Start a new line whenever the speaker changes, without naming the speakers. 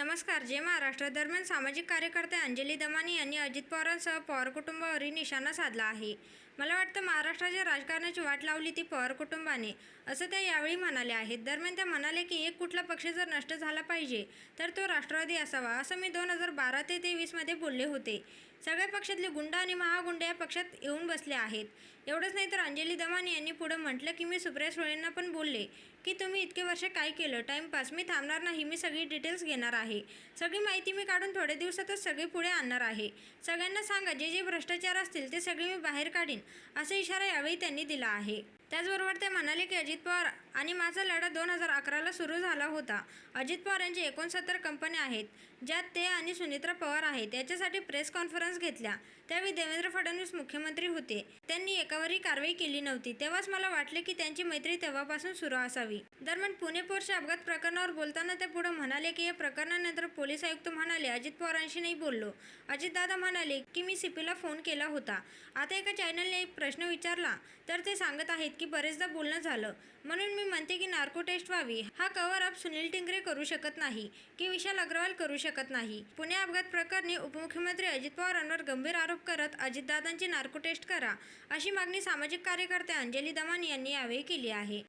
नमस्कार जय महाराष्ट्र. दरम्यान सामाजिक कार्यकर्ते अंजली दमानी यांनी अजित पवारांसह पवार कुटुंबावरही निशाणा साधला आहे. मला वाटतं महाराष्ट्राच्या राजकारणाची वाट लावली ती पवार कुटुंबाने असं त्या यावेळी म्हणाल्या आहेत. दरम्यान त्या म्हणाले की एक कुठला पक्ष जर नष्ट झाला पाहिजे तर तो राष्ट्रवादी असावा असं मी दोन हजार बारा ते तेवीसमध्ये बोलले होते. सगळ्या पक्षातले गुंड आणि महागुंड या पक्षात येऊन बसले आहेत. एवढंच नाही तर अंजली दमानी यांनी पुढं म्हटलं की मी सुप्रिया सुळेंना पण बोलले की तुम्ही इतके वर्ष काय केलं? टाइमपास. मी थांबणार नाही. मी सगळी डिटेल्स घेणार आहे. सगळी माहिती मी काढून थोड्या दिवसातच सगळी पुढे आणणार आहे. सगळ्यांना सांगा जे जे भ्रष्टाचार असतील ते सगळे मी बाहेर काढीन असा इशारा यावेळी त्यांनी दिला आहे. त्याचबरोबर ते म्हणाले की अजित पवार आणि माझा लढा दोन हजार अकराला सुरू झाला होता. अजित पवार यांची एकोणसत्तर कंपन्या आहेत ज्यात ते आणि सुनित्रा पवार आहेत. याच्यासाठी प्रेस कॉन्फरन्स घेतल्या त्यावेळी देवेंद्र फडणवीस मुख्यमंत्री होते. त्यांनी एकावरही कारवाई केली नव्हती. तेव्हाच मला वाटले की त्यांची मैत्री तेव्हापासून सुरू असावी. दरम्यान पुणे पोरच्या अपघात प्रकरणावर बोलताना ते पुढे म्हणाले की या प्रकरणानंतर पोलीस आयुक्त म्हणाले अजित पवारांशी नाही बोललो. अजितदादा म्हणाले की मी सीपीला फोन केला होता. आता एका चॅनलने एक प्रश्न विचारला. तर ते सांगत आहेत की बरेचदा बोलणं झालं. म्हणून मी म्हणते की नार्को टेस्ट व्हावी. हा कव्हर अप सुनील टिंगरे करू शकत नाही की विशाल अग्रवाल करू शकत नाही. पुणे अपघात प्रकरणी उपमुख्यमंत्री अजित पवारांवर गंभीर आरोप करत अजितदादांची नार्को टेस्ट करा अशी मागणी सामाजिक कार्यकर्ते अंजली दमानी यांनी यावेळी केली आहे.